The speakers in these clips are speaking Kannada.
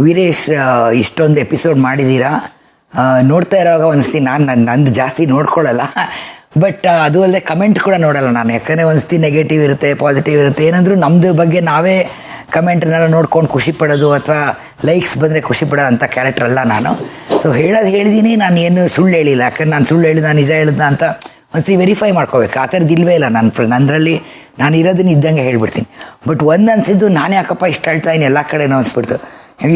ವೀರೇಶ್ ಇಷ್ಟೊಂದು ಎಪಿಸೋಡ್ ಮಾಡಿದ್ದೀರಾ ನೋಡ್ತಾ ಇರೋವಾಗ ಒಂದ್ಸತಿ ನಾನು ನನ್ನ ನಂದು ಜಾಸ್ತಿ ನೋಡ್ಕೊಳ್ಳಲ್ಲ. ಬಟ್ ಅದು ಅಲ್ಲದೆ ಕಮೆಂಟ್ ಕೂಡ ನೋಡಲ್ಲ ನಾನು. ಯಾಕಂದರೆ ಒಂದ್ಸತಿ ನೆಗೆಟಿವ್ ಇರುತ್ತೆ ಪಾಸಿಟಿವ್ ಇರುತ್ತೆ. ಏನಂದ್ರೂ ನಮ್ಮದು ಬಗ್ಗೆ ನಾವೇ ಕಮೆಂಟ್ನೆಲ್ಲ ನೋಡ್ಕೊಂಡು ಖುಷಿ ಪಡೋದು ಅಥವಾ ಲೈಕ್ಸ್ ಬಂದರೆ ಖುಷಿ ಪಡೋ ಅಂಥ ಕ್ಯಾರೆಕ್ಟರ್ ಅಲ್ಲ ನಾನು. ಸೊ ಹೇಳೋದು ಹೇಳಿದ್ದೀನಿ ನಾನು ಏನು ಸುಳ್ಳು ಹೇಳಿಲ್ಲ. ಯಾಕಂದ್ರೆ ನಾನು ಸುಳ್ಳು ಹೇಳಿದ ನಿಜ ಹೇಳಿದ ಅಂತ ಒಂದ್ಸತಿ ವೆರಿಫೈ ಮಾಡ್ಕೋಬೇಕು. ಆ ಥರದ್ದು ಇಲ್ವೇ ಇಲ್ಲ ನನ್ನ ನನ್ನರಲ್ಲಿ ನಾನು ಇರೋದನ್ನ ಇದ್ದಂಗೆ ಹೇಳ್ಬಿಡ್ತೀನಿ. ಬಟ್ ಒಂದು ಅನಿಸಿದ್ದು ನಾನು ಯಾಕಪ್ಪ ಇಷ್ಟ ಹೇಳ್ತಾ ಇದ್ದೀನಿ ಎಲ್ಲ ಕಡೆನೂ ಅನಿಸ್ಬಿಡ್ತು.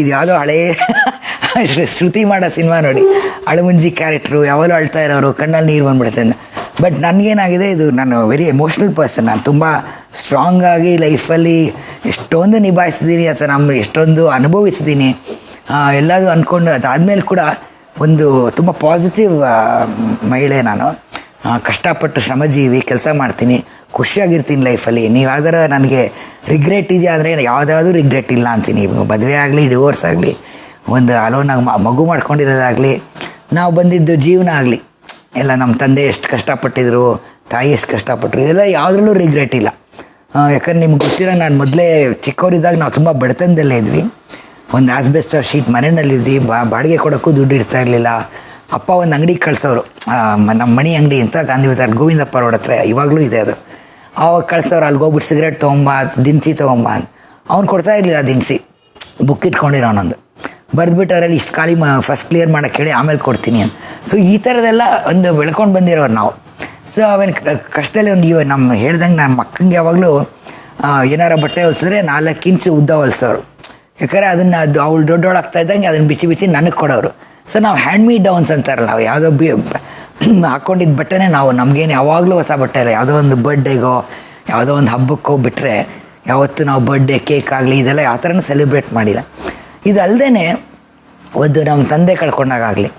ಇದು ಯಾವುದೋ ಹಳೇ ಶ್ರುತಿ ಮಾಡೋ ಸಿನಿಮಾ ನೋಡಿ. ಅಳುಮುಂಜಿ ಕ್ಯಾರೆಕ್ಟ್ರು, ಯಾವಾಗಲೂ ಅಳ್ತಾ ಇರೋರು, ಕಣ್ಣಲ್ಲಿ ನೀರು ಬಂದ್ಬಿಡುತ್ತೆ ಬಟ್ ನನಗೇನಾಗಿದೆ, ಇದು ನಾನು ವೆರಿ ಎಮೋಷ್ನಲ್ ಪರ್ಸನ್ ನಾನು ತುಂಬ ಸ್ಟ್ರಾಂಗ್ ಆಗಿ ಲೈಫಲ್ಲಿ ಎಷ್ಟೊಂದು ನಿಭಾಯಿಸಿದ್ದೀನಿ, ಅಥವಾ ನಮ್ಮ ಎಷ್ಟೊಂದು ಅನುಭವಿಸಿದ್ದೀನಿ. ಎಲ್ಲದೂ ಅಂದ್ಕೊಂಡು ಅದಾದಮೇಲೆ ಕೂಡ ಒಂದು ತುಂಬ ಪಾಸಿಟಿವ್ ಮಹಿಳೆ ನಾನು. ಕಷ್ಟಪಟ್ಟು ಶ್ರಮಜೀವಿ, ಕೆಲಸ ಮಾಡ್ತೀನಿ. ಖುಷಿಯಾಗಿರ್ತೀನಿ ಲೈಫಲ್ಲಿ. ನೀವು ಯಾವ್ದಾರ ನನಗೆ ರಿಗ್ರೆಟ್ ಇದೆಯಾ ಅಂದರೆ ಯಾವುದಾದ್ರೂ ರಿಗ್ರೆಟ್ ಇಲ್ಲ ಅಂತೀನಿ. ಮದುವೆ ಆಗಲಿ ಡಿವೋರ್ಸ್ ಆಗಲಿ, ಒಂದು ಅಲೋನಾಗಿ ಮಗು ಮಾಡ್ಕೊಂಡಿರೋದಾಗಲಿ, ನಾವು ಬಂದಿದ್ದು ಜೀವನ ಆಗಲಿ. ಎಲ್ಲ ನಮ್ಮ ತಂದೆ ಎಷ್ಟು ಕಷ್ಟಪಟ್ಟಿದ್ರು, ತಾಯಿ ಎಷ್ಟು ಕಷ್ಟಪಟ್ಟರು ಇದೆಲ್ಲ ಯಾವುದ್ರಲ್ಲೂ ರಿಗ್ರೆಟ್ ಇಲ್ಲ. ಯಾಕಂದ್ರೆ ನಿಮ್ಗೆ ಗೊತ್ತಿರೋ ನಾನು ಮೊದಲೇ ಚಿಕ್ಕವರಿದ್ದಾಗ ನಾವು ತುಂಬ ಬಡತನದಲ್ಲೇ ಇದ್ವಿ. ಒಂದು ಆಸ್ಬೆಸ್ಟ್ ಶೀಟ್ ಮನೆಯಲ್ಲಿದ್ವಿ. ಬಾ, ಬಾಡಿಗೆ ಕೊಡೋಕ್ಕೂ ದುಡ್ಡು ಇರ್ತಾ ಇರಲಿಲ್ಲ. ಅಪ್ಪ ಒಂದು ಅಂಗಡಿಗೆ ಕಳ್ಸೋರು. ನಮ್ಮ ಮಣಿ ಅಂಗಡಿ ಅಂತ ಗಾಂಧಿ ಬಜಾರ್ ಗೋವಿಂದಪ್ಪ ರೋಡ್ ಹತ್ರ, ಇವಾಗಲೂ ಇದೆ ಅದು. ಅವಾಗ ಕಳ್ಸೋರು ಅಲ್ಲಿ ಹೋಗ್ಬಿಟ್ಟು ಸಿಗರೇಟ್ ತೊಗೊಂಬ, ದಿನಸಿ ತೊಗೊಂಬ ಅಂತ. ಅವ್ನು ಕೊಡ್ತಾ ಇರಲಿಲ್ಲ ದಿನಸಿ. ಬುಕ್ ಇಟ್ಕೊಂಡಿರೋ ಅವನೊಂದು. ಬರೆದ್ಬಿಟ್ಟು ಅದರಲ್ಲಿ ಇಷ್ಟು ಖಾಲಿ ಫಸ್ಟ್ ಕ್ಲಿಯರ್ ಮಾಡೋಕ್ಕೆ ಹೇಳಿ ಆಮೇಲೆ ಕೊಡ್ತೀನಿ ಅಂತ. ಸೊ ಈ ಥರದೆಲ್ಲ ಒಂದು ಬೆಳ್ಕೊಂಡು ಬಂದಿರೋರು ನಾವು. ಸೊ ಅವನ ಕಷ್ಟದಲ್ಲಿ ಒಂದು ಇವ ನಮ್ಮ ಹೇಳ್ದಂಗೆ ನಮ್ಮ ಮಕ್ಕಂಗೆ ಯಾವಾಗಲೂ ಏನಾರ ಬಟ್ಟೆ ಹೊಲಿಸಿದ್ರೆ ನಾಲ್ಕು ಇಂಚು ಉದ್ದ ಹೊಲ್ಸೋರು. ಯಾಕಂದರೆ ಅದನ್ನು ಅದು, ಅವಳು ದೊಡ್ಡವಳಾಗ್ತಾ ಇದ್ದಂಗೆ ಅದನ್ನು ಬಿಚ್ಚಿ ಬಿಚ್ಚಿ ನನಗೆ ಕೊಡೋರು. ಸೊ ನಾವು ಹ್ಯಾಂಡ್ ಮೀಡ್ ಡೌನ್ಸ್ ಅಂತಾರಲ್ಲ ನಾವು ಯಾವುದೋ ಬಿ ಹಾಕ್ಕೊಂಡಿದ್ದ ಬಟ್ಟೆನೇ ನಾವು ನಮಗೇನು ಯಾವಾಗಲೂ ಹೊಸ ಬಟ್ಟೆ ಇಲ್ಲ ಯಾವುದೋ ಒಂದು ಬರ್ಡೇಗೋ ಯಾವುದೋ ಒಂದು ಹಬ್ಬಕ್ಕೋ ಬಿಟ್ಟರೆ ಯಾವತ್ತು ನಾವು ಬರ್ಡೇ ಕೇಕ್ ಆಗಲಿ ಇದೆಲ್ಲ ಯಾವ ಥರನೂ ಸೆಲೆಬ್ರೇಟ್ ಮಾಡಿಲ್ಲ. ಇದಲ್ಲದೆ ಒಂದು ನಮ್ಮ ತಂದೆ ಕಳ್ಕೊಂಡಾಗಲಿ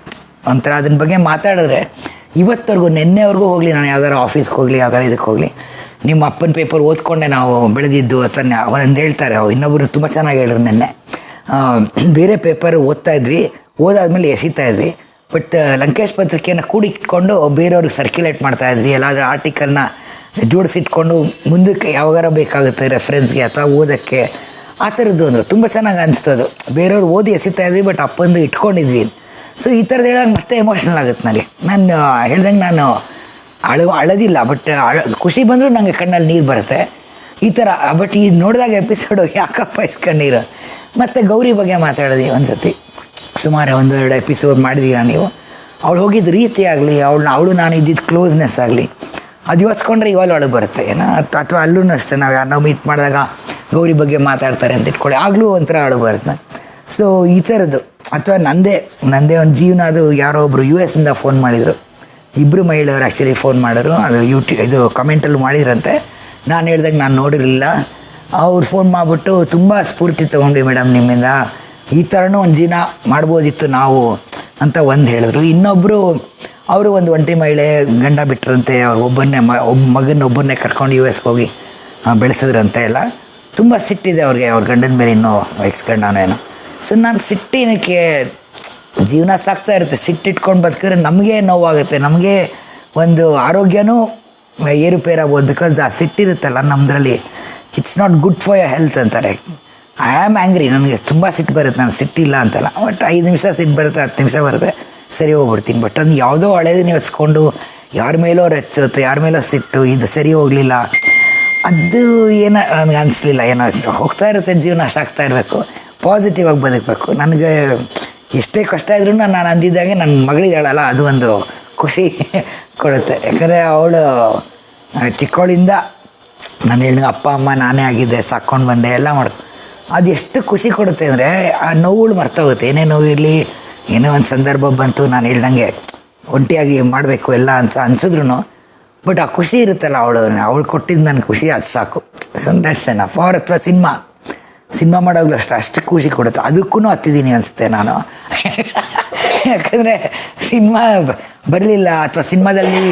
ಒಂಥರ ಅದನ್ನ ಬಗ್ಗೆ ಮಾತಾಡಿದ್ರೆ ಇವತ್ತವರೆಗೂ ನಿನ್ನೆವರೆಗೂ ಹೋಗಲಿ, ನಾನು ಯಾವ್ದಾರು ಆಫೀಸ್ಗೆ ಹೋಗಲಿ, ಯಾವ್ದಾರು ಇದಕ್ಕೆ ಹೋಗಲಿ. ನಿಮ್ಮ ಅಪ್ಪನ ಪೇಪರ್ ಓದ್ಕೊಂಡೆ ನಾವು ಬೆಳೆದಿದ್ದು ಅಥವಾ ನ- ಒಂದು ಹೇಳ್ತಾರೆ. ಇನ್ನೊಬ್ಬರು ತುಂಬ ಚೆನ್ನಾಗಿ ಹೇಳಿದ್ರು ನೆನ್ನೆ. ಬೇರೆ ಪೇಪರ್ ಓದ್ತಾ ಇದ್ವಿ. ಓದಾದ್ಮೇಲೆ ಎಸಿತಾ ಇದ್ವಿ. ಬಟ್ ಲಂಕೇಶ್ ಪತ್ರಿಕೆಯನ್ನು ಕೂಡಿಟ್ಕೊಂಡು ಬೇರೆಯವ್ರಿಗೆ ಸರ್ಕ್ಯುಲೇಟ್ ಮಾಡ್ತಾ ಇದ್ವಿ. ಎಲ್ಲಾದರೂ ಆರ್ಟಿಕಲ್ನ ಜೋಡಿಸಿಟ್ಕೊಂಡು ಮುಂದಕ್ಕೆ ಯಾವಾಗಾರ ಬೇಕಾಗುತ್ತೆ ರೆಫರೆನ್ಸ್ಗೆ ಅಥವಾ ಓದೋಕ್ಕೆ, ಆ ಥರದ್ದು ಅಂದರು ತುಂಬ ಚೆನ್ನಾಗಿ ಅನಿಸ್ತು ಅದು. ಬೇರೆಯವ್ರು ಓದಿ ಎಸಿತಾ ಇದ್ವಿ ಬಟ್ ಅಪ್ಪಂದು ಇಟ್ಕೊಂಡಿದ್ವಿ. ಸೊ ಈ ಥರದ್ದು ಹೇಳೋಂಗೆ ಮತ್ತೆ ಎಮೋಷ್ನಲ್ ಆಗುತ್ತೆ ನನಗೆ. ನಾನು ಹೇಳ್ದಂಗೆ ನಾನು ಅಳು, ಅಳೋದಿಲ್ಲ ಬಟ್ ಅಳ, ಖುಷಿ ಬಂದರೂ ನನಗೆ ಕಣ್ಣಲ್ಲಿ ನೀರು ಬರುತ್ತೆ. ಈ ಥರ ಬಟ್ ಈ ನೋಡಿದಾಗ ಎಪಿಸೋಡು ಯಾಕಪ್ಪ ಇಟ್ಕೊಂಡಿರೋ ಮತ್ತು ಗೌರಿ ಬಗ್ಗೆ ಮಾತಾಡಿದ್ವಿ ಒಂದು ಸತಿ ಸುಮಾರು ಒಂದೆರಡು ಎಪಿಸೋಡ್ ಮಾಡಿದೀರಾ ನೀವು? ಅವಳು ಹೋಗಿದ್ದ ರೀತಿ ಆಗಲಿ, ಅವಳನ್ನ, ಅವಳು ನಾನು ಇದ್ದಿದ್ದು ಕ್ಲೋಸ್ನೆಸ್ ಆಗಲಿ, ಅದು ಯೋಚಿಸ್ಕೊಂಡ್ರೆ ಇವಾಗ ಒಳಗೆ ಬರುತ್ತೆ, ಏನೋ? ಅಥವಾ ಅಲ್ಲೂ ಅಷ್ಟೇ, ನಾವು ಯಾರನ್ನೋ ಮೀಟ್ ಮಾಡಿದಾಗ ಗೌರಿ ಬಗ್ಗೆ ಮಾತಾಡ್ತಾರೆ ಅಂತ ಇಟ್ಕೊಳ್ಳಿ, ಆಗಲೂ ಒಂಥರ ಅಳು ಬರುತ್ತೆ. ಸೊ ಈ ಥರದ್ದು, ಅಥವಾ ನಂದೇ ನಂದೇ ಒಂದು ಜೀವನ, ಅದು ಯಾರೋ ಒಬ್ಬರು ಯು ಎಸ್ನಿಂದ ಫೋನ್ ಮಾಡಿದರು. ಇಬ್ಬರು ಮಹಿಳೆಯರು ಆ್ಯಕ್ಚುಲಿ ಫೋನ್ ಮಾಡೋರು ಅದು ಯೂಟ್ಯೂ ಇದು ಕಮೆಂಟಲ್ಲಿ ಮಾಡಿದ್ರಂತೆ. ನಾನು ಹೇಳ್ದಾಗ ನಾನು ನೋಡಿರಲಿಲ್ಲ. ಅವ್ರು ಫೋನ್ ಮಾಡಿಬಿಟ್ಟು ತುಂಬ ಸ್ಫೂರ್ತಿ ತೊಗೊಂಡ್ವಿ ಮೇಡಮ್ ನಿಮ್ಮಿಂದ. ಈ ಥರನೂ ಒಂದು ಜೀವನ ಮಾಡ್ಬೋದಿತ್ತು ನಾವು ಅಂತ ಒಂದು ಹೇಳಿದ್ರು. ಇನ್ನೊಬ್ಬರು ಅವರು ಒಂದು ಒಂಟಿ ಮಹಿಳೆ ಗಂಡ ಬಿಟ್ಟರಂತೆ ಅವ್ರು ಒಬ್ಬನ್ನೇ ಮ ಒಬ್ಬ ಮಗನ ಒಬ್ಬರನ್ನೇ ಕರ್ಕೊಂಡು ಯು ಎಸ್ಗೆ ಹೋಗಿ ಬೆಳೆಸಿದ್ರಂತೆ ಎಲ್ಲ. ತುಂಬ ಸಿಟ್ಟಿದೆ ಅವ್ರಿಗೆ, ಅವ್ರ ಗಂಡನ ಮೇಲೆ ಇನ್ನೂ ವಹಿಸ್ಕೊಂಡಾನೋ ಏನೋ ಸೊ ನಾನು ಸಿಟ್ಟಿನಕ್ಕೆ ಜೀವನ ಸಾಕ್ತಾ ಇರುತ್ತೆ. ಸಿಟ್ಟಿಟ್ಕೊಂಡು ಬದುಕಿದ್ರೆ ನಮಗೆ ನೋವಾಗುತ್ತೆ. ನಮಗೆ ಒಂದು ಆರೋಗ್ಯನೂ ಏರುಪೇರಾಗ್ಬೋದು. ಬಿಕಾಸ್ ಆ ಸಿಟ್ಟಿರುತ್ತಲ್ಲ ನಮ್ಮದ್ರಲ್ಲಿ it's not good for your health ಅಂತಾರೆ. ಐ ಆಮ್ ಆ್ಯಂಗ್ರಿ ನನಗೆ ತುಂಬ ಸಿಟ್ಟು ಬರುತ್ತೆ. ನಾನು ಸಿಟ್ಟಿಲ್ಲ ಅಂತಲ್ಲ. ಬಟ್ ಐದು ನಿಮಿಷ ಸಿಟ್ಟು ಬರುತ್ತೆ, ಹತ್ತು ನಿಮಿಷ ಬರುತ್ತೆ. ಸರಿ ಹೋಗ್ಬಿಡ್ತೀನಿ. ಬಟ್ ಅದು ಯಾವುದೋ ಹಳೇದನ್ನ ಯೋಚಿಸ್ಕೊಂಡು ಯಾರ ಮೇಲೋ ರೆಚ್ಚು ಅಥವಾ ಯಾರ ಮೇಲೋ ಸಿಟ್ಟು, ಇದು ಸರಿ ಹೋಗಲಿಲ್ಲ. ಅದು ಏನೋ ನನಗೆ ಅನಿಸ್ಲಿಲ್ಲ. ಏನೋ ಹೋಗ್ತಾ ಇರುತ್ತೆ, ಜೀವನ ಸಾಕ್ತಾ ಇರಬೇಕು. ಪಾಸಿಟಿವ್ ಆಗಿ ಬದುಕಬೇಕು. ನನಗೆ ಎಷ್ಟೇ ಕಷ್ಟ ಇದ್ರೂ ನಾನು ಅಂದಿದ್ದಾಗೆ ನನ್ನ ಮಗಳಿದ್ದಾಳಲ್ಲ ಅದು ಒಂದು ಖುಷಿ ಕೊಡುತ್ತೆ. ಯಾಕಂದರೆ ಅವಳು ಚಿಕ್ಕವಳಿಂದ ನಾನು ಹೇಳಿದ ಅಪ್ಪ, ಅಮ್ಮ ನಾನೇ ಆಗಿದ್ದೆ, ಸಾಕ್ಕೊಂಡು ಬಂದೆ, ಎಲ್ಲ ಮಾಡ್ ಅದು ಎಷ್ಟು ಖುಷಿ ಕೊಡುತ್ತೆ ಅಂದರೆ ಆ ನೋವುಗಳು ಮರ್ತೋಗುತ್ತೆ. ಏನೇ ನೋವಿರಲಿ ಏನೋ ಒಂದು ಸಂದರ್ಭ ಬಂತು, ನಾನು ಹೇಳ್ದಂಗೆ ಒಂಟಿಯಾಗಿ ಮಾಡಬೇಕು, ಎಲ್ಲ ಅಂತ ಅನ್ಸಿದ್ರು ಬಟ್ ಆ ಖುಷಿ ಇರುತ್ತಲ್ಲ ಅವಳು ಅವಳು ಕೊಟ್ಟಿದ್ದು ನನ್ನ ಖುಷಿ, ಅದು ಸಾಕು. ಸೊ ದಟ್ಸ್ ಎನಫ್ ಅವ್ರ ಅಥವಾ ಸಿನಿಮಾ. ಸಿನಿಮಾ ಮಾಡೋಗ್ಲೂ ಅಷ್ಟು ಅಷ್ಟು ಖುಷಿ ಕೊಡುತ್ತೆ. ಅದಕ್ಕೂ ಹತ್ತಿದ್ದೀನಿ ಅನಿಸುತ್ತೆ ನಾನು. ಯಾಕಂದರೆ ಸಿನಿಮಾ ಬರಲಿಲ್ಲ, ಅಥವಾ ಸಿನಿಮಾದಲ್ಲಿ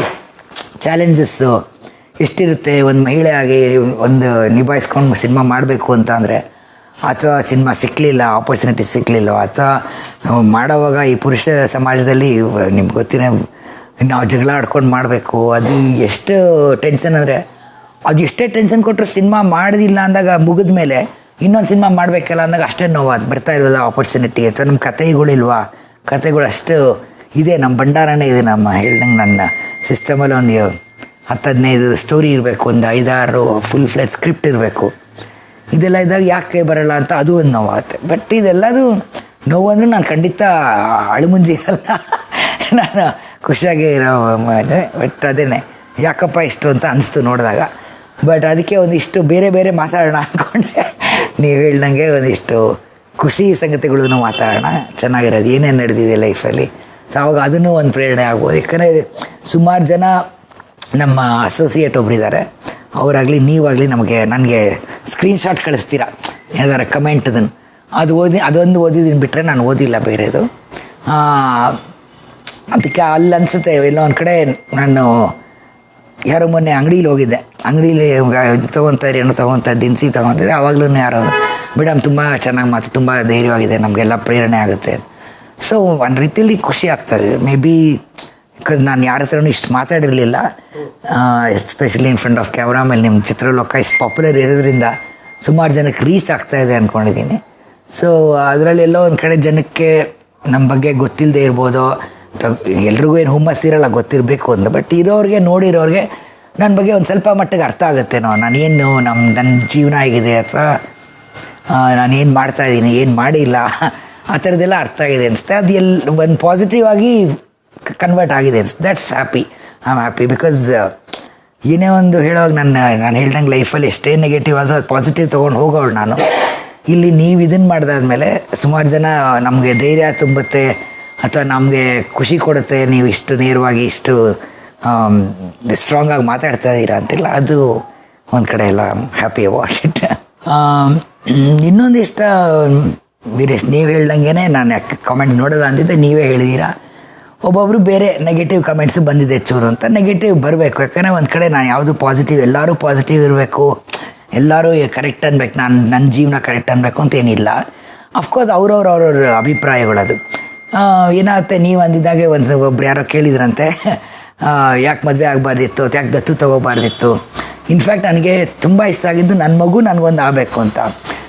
ಚಾಲೆಂಜಸ್ಸು ಎಷ್ಟಿರುತ್ತೆ, ಒಂದು ಮಹಿಳೆ ಆಗಿ ಒಂದು ನಿಭಾಯಿಸ್ಕೊಂಡು ಸಿನಿಮಾ ಮಾಡಬೇಕು ಅಂತ ಅಂದರೆ ಅಥವಾ ಸಿನಿಮಾ ಸಿಕ್ಕಲಿಲ್ಲ ಆಪರ್ಚುನಿಟಿ ಸಿಕ್ಕಲಿಲ್ಲ ಅಥವಾ ಮಾಡೋವಾಗ ಈ ಪುರುಷ ಸಮಾಜದಲ್ಲಿ ನಿಮ್ಗೆ ಗೊತ್ತಿರೋ ನಾವು ಜಗಳ ಆಡ್ಕೊಂಡು ಮಾಡಬೇಕು, ಅದು ಎಷ್ಟು ಟೆನ್ಷನ್ ಅಂದರೆ ಅದು ಎಷ್ಟೇ ಟೆನ್ಷನ್ ಕೊಟ್ಟರು ಸಿನಿಮಾ ಮಾಡೋದಿಲ್ಲ ಅಂದಾಗ ಮುಗಿದ ಮೇಲೆ ಇನ್ನೊಂದು ಸಿನಿಮಾ ಮಾಡಬೇಕಲ್ಲ ಅಂದಾಗ ಅಷ್ಟೇ ನೋವು, ಅದು ಬರ್ತಾ ಇರಲಿಲ್ಲ ಆಪರ್ಚುನಿಟಿ ಅಥವಾ ನಮ್ಮ ಕಥೆಗಳಿಲ್ವಾ? ಕಥೆಗಳು ಅಷ್ಟು ಇದೆ, ನಮ್ಮ ಭಂಡಾರನೇ ಇದೆ, ನಮ್ಮ ಹೇಳ್ದಂಗೆ ನನ್ನ ಸಿಸ್ಟಮಲ್ಲಿ ಒಂದು ಹತ್ತು ಹದಿನೈದು ಸ್ಟೋರಿ ಇರಬೇಕು, ಒಂದು ಐದಾರು ಫುಲ್ ಫ್ಲೆಟ್ ಸ್ಕ್ರಿಪ್ಟ್ ಇರಬೇಕು. ಇದೆಲ್ಲ ಇದ್ದಾಗ ಯಾಕೆ ಬರಲ್ಲ ಅಂತ ಅದು ಒಂದು ನೋವಾಗುತ್ತೆ. ಬಟ್ ಇದೆಲ್ಲದು ನೋವು ಅಂದರೆ ನಾನು ಖಂಡಿತ ಅಳುಮುಂಜಿ ಅಲ್ಲ ನಾನು ಖುಷಿಯಾಗಿ ಇರೋ ಬಟ್ ಅದೇನೆ, ಯಾಕಪ್ಪ ಇಷ್ಟು ಅಂತ ಅನಿಸ್ತು ನೋಡಿದಾಗ. ಬಟ್ ಅದಕ್ಕೆ ಒಂದಿಷ್ಟು ಬೇರೆ ಬೇರೆ ಮಾತಾಡೋಣ ಅಂದ್ಕೊಂಡೆ ನೀವು ಹೇಳ್ದಂಗೆ ಒಂದಿಷ್ಟು ಖುಷಿ ಸಂಗತಿಗಳನ್ನು ಮಾತಾಡೋಣ. ಚೆನ್ನಾಗಿರೋದು, ಏನೇನು ನಡೆದಿದೆ ಲೈಫಲ್ಲಿ. ಸೊ ಅವಾಗ ಅದನ್ನು ಒಂದು ಪ್ರೇರಣೆ ಆಗ್ಬೋದು. ಯಾಕಂದರೆ ಸುಮಾರು ಜನ ನಮ್ಮ ಅಸೋಸಿಯೇಟ್ ಒಬ್ಬರಿದ್ದಾರೆ ಅವರಾಗಲಿ, ನೀವಾಗಲಿ ನಮಗೆ, ನನಗೆ ಸ್ಕ್ರೀನ್ಶಾಟ್ ಕಳಿಸ್ತೀರಾ? ಏನಾದ್ರ ಕಮೆಂಟ್ ಅದನ್ನು ಅದು ಓದಿ, ಅದೊಂದು ಓದಿದ್ದೀನಿ ಬಿಟ್ಟರೆ ನಾನು ಓದಿಲ್ಲ ಬೇರೆದು. ಅದಕ್ಕೆ ಅಲ್ಲಿ ಅನಿಸುತ್ತೆ, ಎಲ್ಲೋ ಒಂದು ಕಡೆ ನಾನು ಯಾರೋ ಮೊನ್ನೆ ಅಂಗಡೀಲಿ ಹೋಗಿದ್ದೆ. ಅಂಗಡೀಲಿ ತೊಗೊತಾರೆ ಏನೋ ತೊಗೊತ ದಿನಸಿ ತೊಗೊತಾರೆ ಆವಾಗಲೂ ಯಾರೋ ಮೇಡಮ್, ತುಂಬ ಚೆನ್ನಾಗಿ ಮಾತು, ತುಂಬ ಧೈರ್ಯವಾಗಿದೆ, ನಮಗೆಲ್ಲ ಪ್ರೇರಣೆ ಆಗುತ್ತೆ. ಸೊ ಒಂದು ರೀತಿಯಲ್ಲಿ ಖುಷಿ ಆಗ್ತದೆ ಮೇ ಬಿ ಬಿಕಾಸ್ ನಾನು ಯಾರ ಹತ್ರನೂ ಇಷ್ಟು ಮಾತಾಡಿರಲಿಲ್ಲ. Especially in front of camera ಮೇಲೆ ನಿಮ್ಮ ಚಿತ್ರಲೋಕ ಇಷ್ಟು ಪಾಪ್ಯುಲರ್ ಇರೋದ್ರಿಂದ ಸುಮಾರು ಜನಕ್ಕೆ ರೀಚ್ ಆಗ್ತಾ ಇದೆ ಅಂದ್ಕೊಂಡಿದ್ದೀನಿ ಸೊ ಅದರಲ್ಲಿ ಎಲ್ಲೋ ಒಂದು ಕಡೆ ಜನಕ್ಕೆ ನಮ್ಮ ಬಗ್ಗೆ ಗೊತ್ತಿಲ್ಲದೆ ಇರ್ಬೋದು. ಎಲ್ರಿಗೂ ಏನು ಹುಮ್ಮಸ್ ಇರಲ್ಲ, ಗೊತ್ತಿರಬೇಕು ಅಂತ. ಬಟ್ ಇರೋರಿಗೆ, ನೋಡಿರೋರಿಗೆ ನನ್ನ ಬಗ್ಗೆ ಒಂದು ಸ್ವಲ್ಪ ಮಟ್ಟಿಗೆ ಅರ್ಥ ಆಗುತ್ತೇನೋ ನಾನೇನು ನಮ್ಮ ನನ್ನ ಜೀವನ ಆಗಿದೆ ಅಥವಾ ನಾನೇನು ಮಾಡ್ತಾ ಇದ್ದೀನಿ ಏನು ಮಾಡಿಲ್ಲ. ಆ ಥರದ್ದೆಲ್ಲ ಅರ್ಥ ಆಗಿದೆ ಅನಿಸುತ್ತೆ. ಅದು ಎಲ್ಲಿ ಒಂದು ಪಾಸಿಟಿವ್ ಆಗಿ ಕನ್ವರ್ಟ್ ಆಗಿದೆ. ಅನ್ಸ್ that's happy I am happy because ಏನೇ ಒಂದು ಹೇಳೋವಾಗ ನನ್ನ, ನಾನು ಹೇಳ್ದಂಗೆ ಲೈಫಲ್ಲಿ ಎಷ್ಟೇ ನೆಗೆಟಿವ್ ಆದರೂ ಅದು ಪಾಸಿಟಿವ್ ತೊಗೊಂಡು ಹೋಗೋಳು ನಾನು. ಇಲ್ಲಿ ನೀವು ಇದನ್ನು ಮಾಡಿದಾದ್ಮೇಲೆ ಸುಮಾರು ಜನ ನಮಗೆ ಧೈರ್ಯ ತುಂಬುತ್ತೆ ಅಥವಾ ನಮಗೆ ಖುಷಿ ಕೊಡುತ್ತೆ. ನೀವು ಇಷ್ಟು ನೇರವಾಗಿ ಇಷ್ಟು ಸ್ಟ್ರಾಂಗ್ ಆಗಿ ಮಾತಾಡ್ತಾ ಇದ್ದೀರಾ ಅಂತಿಲ್ಲ. ಅದು ಒಂದು ಕಡೆ ಎಲ್ಲ ಹ್ಯಾಪಿ ಅಬೌಟ್ ಇಟ್ ಇನ್ನೊಂದಿಷ್ಟ, ವೀರೇಶ್, ನೀವು ಹೇಳ್ದಂಗೆ ನಾನು ಯಾಕೆ ಕಾಮೆಂಟ್ ನೋಡೋಲ್ಲ ಅಂತಿದ್ದೆ ನೀವೇ ಹೇಳಿದ್ದೀರಾ ಒಬ್ಬೊಬ್ರು ಬೇರೆ ನೆಗೆಟಿವ್ ಕಮೆಂಟ್ಸು ಬಂದಿದೆ, ಚೂರು ಅಂತ ನೆಗೆಟಿವ್ ಬರಬೇಕು. ಯಾಕಂದರೆ ಒಂದು ಕಡೆ ನಾನು ಯಾವುದು ಪಾಸಿಟಿವ್ ಎಲ್ಲರೂ ಪಾಸಿಟಿವ್ ಇರಬೇಕು. ಎಲ್ಲರೂ ಕರೆಕ್ಟ್ ಅನ್ಬೇಕು. ನಾನು ನನ್ನ ಜೀವನ ಕರೆಕ್ಟ್ ಅನ್ಬೇಕು ಅಂತ ಏನಿಲ್ಲ. ಅಫ್ಕೋರ್ಸ್ ಅವ್ರವ್ರ ಅವ್ರವ್ರ ಅಭಿಪ್ರಾಯಗಳದು ಏನಾಗುತ್ತೆ? ನೀವು ಅಂದಿದ್ದಾಗೆ ಒಂದು ಒಬ್ರು ಯಾರೋ ಕೇಳಿದ್ರಂತೆ. ಯಾಕೆ ಮದುವೆ ಆಗಬಾರ್ದಿತ್ತು? ಯಾಕೆ ದತ್ತು ತೊಗೋಬಾರ್ದಿತ್ತು? ಇನ್ಫ್ಯಾಕ್ಟ್ ನನಗೆ ತುಂಬ ಇಷ್ಟ ಆಗಿದ್ದು ನನ್ನ ಮಗು ನನಗೊಂದು ಆಗಬೇಕು ಅಂತ.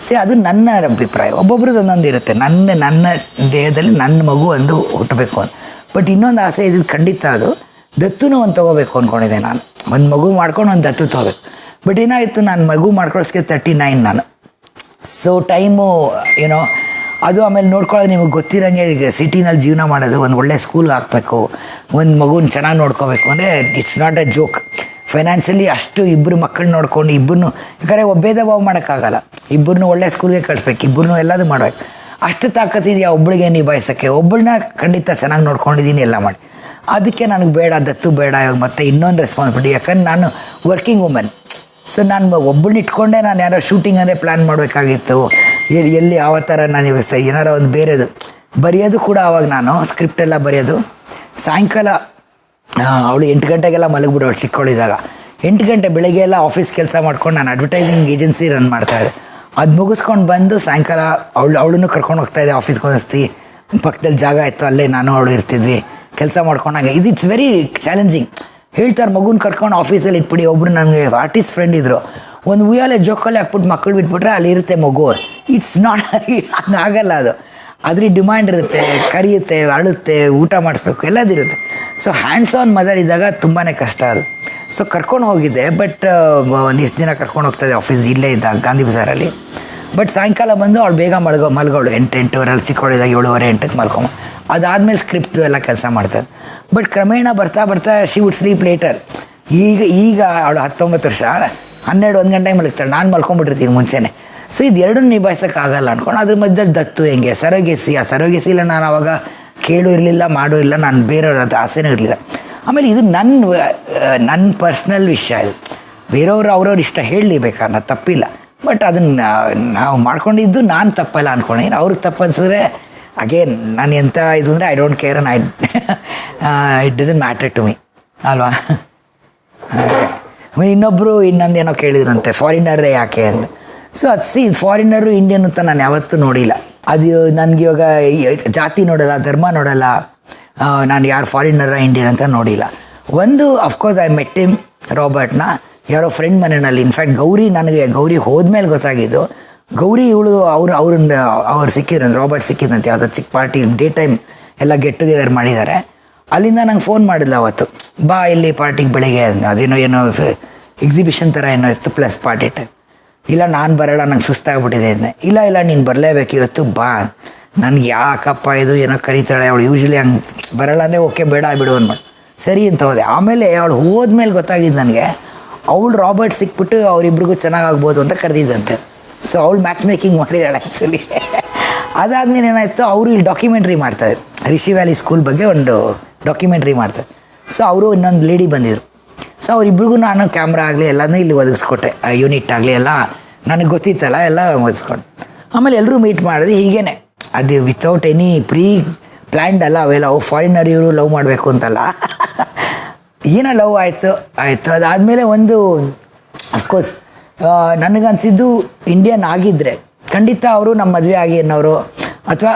ಸೇ ಅದು ನನ್ನ ಅಭಿಪ್ರಾಯ. ಒಬ್ಬೊಬ್ರದ್ದು ಒಂದೊಂದು ಇರುತ್ತೆ ನನ್ನ ನನ್ನ ದೇಹದಲ್ಲಿ ನನ್ನ ಮಗು ಒಂದು ಹುಟ್ಟಬೇಕು ಅಂತ. ಬಟ್ ಇನ್ನೊಂದು ಆಸೆ ಇದ್ದಿದ್ದು ಖಂಡಿತ ಅದು, ದತ್ತುನೂ ಒಂದು ತೊಗೋಬೇಕು ಅಂದ್ಕೊಂಡಿದ್ದೆ ನಾನು. ಒಂದು ಮಗು ಮಾಡ್ಕೊಂಡು ಒಂದು ದತ್ತು ತೊಗೋಬೇಕು. ಬಟ್ ಏನಾಯಿತು, ನಾನು ಮಗು ಮಾಡ್ಕೊಳ್ಸ್ಕೆ ತರ್ಟಿ ನೈನ್. ನಾನು ಸೊ ಟೈಮು ಏನೋ ಅದು ಆಮೇಲೆ ನೋಡ್ಕೊಳ್ಳೋದು ನಿಮಗೆ ಗೊತ್ತಿರೋಂಗೆ ಈಗ ಸಿಟಿನಲ್ಲಿ ಜೀವನ ಮಾಡೋದು, ಒಂದು ಒಳ್ಳೆ ಸ್ಕೂಲ್ ಹಾಕಬೇಕು, ಒಂದು ಮಗುನ ಚೆನ್ನಾಗಿ ನೋಡ್ಕೋಬೇಕು. ಅಂದರೆ it's not a joke financially ಅಷ್ಟು ಇಬ್ಬರು ಮಕ್ಕಳು ನೋಡ್ಕೊಂಡು ಇಬ್ಬರನ್ನು ಯಾಕಂದರೆ ಒಬ್ಬೇದ ಭಾವ ಮಾಡೋಕ್ಕಾಗಲ್ಲ. ಇಬ್ಬರನ್ನೂ ಒಳ್ಳೆ ಸ್ಕೂಲ್ಗೆ ಕಳಿಸ್ಬೇಕು ಇಬ್ಬರನ್ನು ಎಲ್ಲದೂ ಮಾಡ್ಬೇಕು. ಅಷ್ಟು ತಾಕತ್ತಿದೆಯಾ ಒಬ್ಬಳಿಗೆ ನಿಭಾಯಿಸೋಕ್ಕೆ ಒಬ್ಬಳನ್ನ ಖಂಡಿತ ಚೆನ್ನಾಗಿ ನೋಡ್ಕೊಂಡಿದ್ದೀನಿ, ಎಲ್ಲ ಮಾಡಿ. ಅದಕ್ಕೆ ನನಗೆ ಬೇಡ, ದತ್ತು ಬೇಡ, ಇವಾಗ ಮತ್ತೆ ಇನ್ನೊಂದು ರೆಸ್ಪಾನ್ಸಿಬಿಲಿಟಿ ಯಾಕಂದ್ರೆ ನಾನು ವರ್ಕಿಂಗ್ ವುಮೆನ್ ಸೊ ನಾನು ಒಬ್ಬಳನ್ನ ಇಟ್ಕೊಂಡೆ, ನಾನು ಯಾರೋ ಶೂಟಿಂಗ್ ಅಂದರೆ ಪ್ಲ್ಯಾನ್ ಮಾಡಬೇಕಾಗಿತ್ತು. ಎಲ್ಲಿ ಎಲ್ಲಿ ಯಾವ ಥರ ನಾನು ಇವಾಗ ಸ ಏನಾರ ಒಂದು ಬೇರೆದು. ಬರೆಯೋದು ಕೂಡ ಆವಾಗ ನಾನು ಸ್ಕ್ರಿಪ್ಟ್ ಎಲ್ಲ ಬರೆಯೋದು. ಸಾಯಂಕಾಲ ಅವಳು ಎಂಟು ಗಂಟೆಗೆಲ್ಲ ಮಲಗಿಬಿಡೋಳು ಚಿಕ್ಕವಳಿದ್ದಾಗ ಎಂಟು ಗಂಟೆ ಬೆಳಗ್ಗೆ ಎಲ್ಲ ಆಫೀಸ್ ಕೆಲಸ ಮಾಡ್ಕೊಂಡು ನಾನು ಅಡ್ವರ್ಟೈಸಿಂಗ್ ಏಜೆನ್ಸಿ ರನ್ ಮಾಡ್ತಾಯಿದ್ದೆ ಅದು ಮುಗಿಸ್ಕೊಂಡು ಬಂದು ಸಾಯಂಕಾಲ ಅವಳು, ಅವಳನ್ನು ಕರ್ಕೊಂಡು ಹೋಗ್ತಾಯಿದ್ದೆ ಆಫೀಸ್ಗೆ ಹೋಗಿಸ್ತಿ ಪಕ್ಕದಲ್ಲಿ ಜಾಗ ಇತ್ತು, ಅಲ್ಲೇ ನಾನು, ಅವಳು ಇರ್ತಿದ್ವಿ. ಕೆಲಸ ಮಾಡ್ಕೊಂಡಾಗ. ಇದು ಇಟ್ಸ್ ವೆರಿ ಚಾಲೆಂಜಿಂಗ್ ಹೇಳ್ತಾರೆ, ಮಗುನ ಕರ್ಕೊಂಡು ಆಫೀಸಲ್ಲಿ ಇಟ್ಬಿಡಿ, ಒಬ್ರು ನನಗೆ ಆರ್ಟಿಸ್ಟ್ ಫ್ರೆಂಡ್ ಇದ್ದರು ಒಂದು ಉಯ್ಯಾಲೆ ಜೋಕಲ್ಲಿ ಹಾಕ್ಬಿಟ್ಟು ಮಕ್ಕಳು ಬಿಟ್ಬಿಟ್ರೆ ಅಲ್ಲಿ ಇರುತ್ತೆ ಮಗು. ಇಟ್ಸ್ ನಾಟ್ ಆಗಲ್ಲ ಅದು. ಅದ್ರ ಡಿಮ್ಯಾಂಡ್ ಇರುತ್ತೆ, ಕರಿಯುತ್ತೆ, ಅಳುತ್ತೆ, ಊಟ ಮಾಡಿಸ್ಬೇಕು ಎಲ್ಲದಿರುತ್ತೆ ಸೊ ಹ್ಯಾಂಡ್ಸ್ ಆನ್ ಮದರ್ ಇದ್ದಾಗ ತುಂಬಾ ಕಷ್ಟ ಅದು. ಸೊ ಕರ್ಕೊಂಡು ಹೋಗಿದ್ದೆ ಬಟ್ ಒಂದಿಷ್ಟು ದಿನ ಕರ್ಕೊಂಡು ಹೋಗ್ತಾಯಿದ್ದೆ ಆಫೀಸ್ ಇಲ್ಲೇ ಇದ್ದ ಗಾಂಧಿ ಬಜಾರಲ್ಲಿ. ಬಟ್ ಸಾಯಂಕಾಲ ಬಂದು ಅವಳು ಬೇಗ ಮಲಗೋ, ಮಲ್ಗೋಳು, ಎಂಟು ಎಂಟೂವರೆಲ್ಲಿ ಚಿಕ್ಕವಳಿದಾಗ ಏಳುವರೆ, ಎಂಟಕ್ಕೆ ಮಲ್ಕೊಂಬ ಅದಾದಮೇಲೆ ಸ್ಕ್ರಿಪ್ಟು ಎಲ್ಲ ಕೆಲಸ ಮಾಡ್ತಾರೆ ಬಟ್ ಕ್ರಮೇಣ ಬರ್ತಾ ಬರ್ತಾ ಶಿ ವುಡ್ ಸ್ಲೀಪ್ ಲೇಟರ್ ಈಗ ಈಗ ಅವಳು ಹತ್ತೊಂಬತ್ತು ವರ್ಷ, ಹನ್ನೆರಡು, ಒಂದು ಗಂಟೆಗೆ ಮಲಗ್ತಾಳೆ. ನಾನು ಮಲ್ಕೊಂಬಿಟ್ಟಿರ್ತೀನಿ ಮುಂಚೆನೆ. ಸೊ ಇದು ಎರಡನ್ನೂ ನಿಭಾಯಿಸೋಕ್ಕಾಗಲ್ಲ ಅಂದ್ಕೊಂಡು ಅದ್ರ ಮಧ್ಯದಲ್ಲಿ ದತ್ತು ಹೆಂಗೆ? ಸರೋಗೆಸಿ ಆ ಸರೋಗೆಸಿಲ್ಲ ನಾನು ಅವಾಗ ಕೇಳೂ ಇರಲಿಲ್ಲ, ಮಾಡೂ ಇಲ್ಲ ನಾನು ಬೇರೆಯವ್ರ ಆಸೆನೂ ಇರಲಿಲ್ಲ. ಆಮೇಲೆ ಇದು ನನ್ನ ನನ್ನ ಪರ್ಸ್ನಲ್ ವಿಷಯ ಇದು. ಬೇರೆಯವರು ಅವ್ರವ್ರ ಇಷ್ಟ ಹೇಳಲೇಬೇಕು ತಪ್ಪಿಲ್ಲ. ಬಟ್ ಅದನ್ನು ನಾವು ಮಾಡ್ಕೊಂಡಿದ್ದು ನಾನು ತಪ್ಪಲ್ಲ ಅನ್ಕೊಂಡೆ. ಅವ್ರಿಗೆ ತಪ್ಪು ಅನ್ಸಿದ್ರೆ ಅಗೇನ್ ನಾನು ಎಂಥ ಇದು ಅಂದರೆ I don't care I it doesn't matter to me ಅಲ್ವಾ? ಇನ್ನೊಬ್ಬರು ಇನ್ನೊಂದೇನೋ ಕೇಳಿದ್ರಂತೆ ಫಾರಿನರೇ ಯಾಕೆ ಅಂತ. ಸೊ ಅದು ಸಿ ಫಾರಿನರು ಇಂಡಿಯನ್ ಅಂತ ನಾನು ಯಾವತ್ತೂ ನೋಡಿಲ್ಲ. ಅದು ನನಗೆ ಇವಾಗ ಜಾತಿ ನೋಡಲ್ಲ, ಧರ್ಮ ನೋಡಲ್ಲ ನಾನು ಯಾರು ಫಾರಿನರ ಇಂಡಿಯನ್ ಅಂತ ನೋಡಿಲ್ಲ. ಒಂದು of course I met Tim ರಾಬರ್ಟ್ನ ಯಾರೋ ಫ್ರೆಂಡ್ ಮನೆಯಲ್ಲಿ. ಇನ್ಫ್ಯಾಕ್ಟ್ ಗೌರಿ ನನಗೆ, ಗೌರಿ ಹೋದ್ಮೇಲೆ ಗೊತ್ತಾಗಿದ್ದು. ಗೌರಿ ಇವಳು ಅವರು, ಅವ್ರನ್ನ, ಅವ್ರು ಸಿಕ್ಕಿದ್ರಂತೆ ರಾಬರ್ಟ್ ಸಿಕ್ಕಿದ್ರಂತೆ ಯಾವುದೋ ಚಿಕ್ಕ ಪಾರ್ಟಿ ಡೇ ಟೈಮ್ ಎಲ್ಲ ಗೆಟ್ ಟುಗೆದರ್ ಮಾಡಿದ್ದಾರೆ. ಅಲ್ಲಿಂದ ನಂಗೆ ಫೋನ್ ಮಾಡಿದ್ಲ ಅವತ್ತು. ಬಾ ಇಲ್ಲಿ ಪಾರ್ಟಿಗೆ ಬೆಳಿಗ್ಗೆ, ಅದೇನೋ, ಏನೋ ಎಕ್ಸಿಬಿಷನ್ ಥರ ಏನೋ ಇತ್ತು ಪ್ಲಸ್ ಪಾರ್ಟಿ ಟೈಮ್ ಇಲ್ಲ ನಾನು ಬರೋಲ್ಲ, ನಂಗೆ ಸುಸ್ತಾಗ್ಬಿಟ್ಟಿದೆ ಅಂದೆ. ಇಲ್ಲ ಇಲ್ಲ, ನೀನು ಬರಲೇಬೇಕು ಇವತ್ತು, ಬಾ. ನನಗೆ ಯಾಕಪ್ಪ ಇದು, ಏನೋ ಕರೀತಾಳೆ ಅವಳು. ಯೂಶ್ವಲಿ ಹಂಗೆ ಬರೋಲ್ಲ ಅಂದರೆ ಓಕೆ, ಬೇಡ, ಬಿಡು ಅನ್ಬಿಟ್ಟು ಸರಿ ಅಂತ ಹೋದೆ. ಆಮೇಲೆ ಅವಳು ಹೋದ್ಮೇಲೆ ಗೊತ್ತಾಗಿದ್ದು ನನಗೆ, ಅವಳು ರಾಬರ್ಟ್ ಸಿಕ್ಬಿಟ್ಟು ಅವರಿಬ್ರಿಗೂ ಚೆನ್ನಾಗಾಗ್ಬೋದು ಅಂತ ಕರೆದಿದ್ದಂತೆ. ಸೊ ಅವಳು ಮ್ಯಾಚ್ ಮೇಕಿಂಗ್ ಮಾಡಿದಾಳೆ ಆ್ಯಕ್ಚುಲಿ ಅದಾದ್ಮೇಲೆ ಏನಾಯಿತು, ಅವರು ಇಲ್ಲಿ ಡಾಕ್ಯುಮೆಂಟ್ರಿ ಮಾಡ್ತಾರೆ. ರಿಷಿ ವ್ಯಾಲಿ ಸ್ಕೂಲ್ ಬಗ್ಗೆ ಒಂದು ಡಾಕ್ಯುಮೆಂಟ್ರಿ ಮಾಡ್ತಾರೆ. ಸೊ ಅವರು ಇನ್ನೊಂದು ಲೇಡಿ ಬಂದಿದ್ರು. ಸೊ ಅವ್ರಿಬ್ರಿಗೂ ನಾನು ಕ್ಯಾಮ್ರಾ ಆಗಲಿ ಎಲ್ಲನೂ ಇಲ್ಲಿ ಒದಗಿಸ್ಕೊಟ್ಟೆ. ಯೂನಿಟ್ ಆಗಲಿ ಎಲ್ಲ ನನಗೆ ಗೊತ್ತಿತ್ತಲ್ಲ, ಎಲ್ಲ ಒದಗಿಸ್ಕೊಂಡು. ಆಮೇಲೆ ಎಲ್ಲರೂ ಮೀಟ್ ಮಾಡಿದ್ವಿ, ಹೀಗೇನೆ. ಅದು ವಿತೌಟ್ ಎನಿ ಪ್ರೀ ಪ್ಲ್ಯಾಂಡ್ ಅಲ್ಲ, ಅವೆಲ್ಲ, ಅವು ಫಾರಿನರ್ ಇವರು ಲವ್ ಮಾಡಬೇಕು ಅಂತಲ್ಲ. ಏನೋ ಲವ್ ಆಯಿತು ಆಯಿತು. ಅದಾದಮೇಲೆ ಒಂದು ಅಫ್ಕೋರ್ಸ್ ನನಗನ್ಸಿದ್ದು ಇಂಡಿಯನ್ ಆಗಿದ್ದರೆ ಖಂಡಿತ ಅವರು ನಮ್ಮ ಮದುವೆ ಆಗಿ ಅನ್ನೋರು, ಅಥವಾ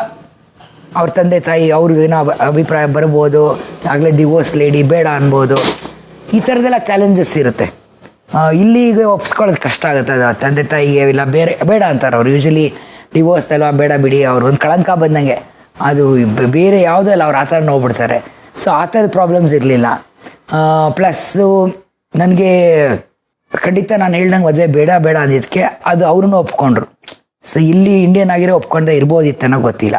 ಅವ್ರ ತಂದೆ ತಾಯಿ ಅವ್ರಿಗೇನೋ ಅಭಿಪ್ರಾಯ ಬರ್ಬೋದು, ಆಗಲೇ ಡಿವೋರ್ಸ್ ಲೇಡಿ ಬೇಡ ಅನ್ಬೋದು. ಈ ಥರದ್ದೆಲ್ಲ ಚಾಲೆಂಜಸ್ ಇರುತ್ತೆ. ಇಲ್ಲಿ ಈಗ ಒಪ್ಸ್ಕೊಳ್ಳೋದು ಕಷ್ಟ ಆಗುತ್ತೆ. ಅದು ತಂದೆ ತಾಯಿಗೆ ಇಲ್ಲ, ಬೇರೆ, ಬೇಡ ಅಂತಾರೆ ಅವ್ರು. ಯೂಶಲಿ ಡಿವೋರ್ಸ್ ಅಲ್ವಾ ಬೇಡ ಬಿಡಿ, ಅವ್ರು ಒಂದು ಕಳಂಕ ಬಂದಂಗೆ. ಅದು ಬೇರೆ ಯಾವುದೇ ಅಲ್ಲ ಅವ್ರು ಆ ಥರ ನೋಡ್ಬಿಡ್ತಾರೆ ಸೊ ಆ ಥರದ ಪ್ರಾಬ್ಲಮ್ಸ್ ಇರಲಿಲ್ಲ. ಪ್ಲಸ್ಸು ನನಗೆ ಖಂಡಿತ ನಾನು ಹೇಳ್ದಂಗೆ ಮದುವೆ ಬೇಡ ಬೇಡ ಅಂದಿದ್ದಕ್ಕೆ ಅದು ಅವ್ರನ್ನೂ ಒಪ್ಕೊಂಡ್ರು. ಸೊ ಇಲ್ಲಿ ಇಂಡಿಯನ್ ಆಗಿರೋ ಒಪ್ಕೊಂಡೆ ಇರ್ಬೋದಿತ್ತನೋ ಗೊತ್ತಿಲ್ಲ.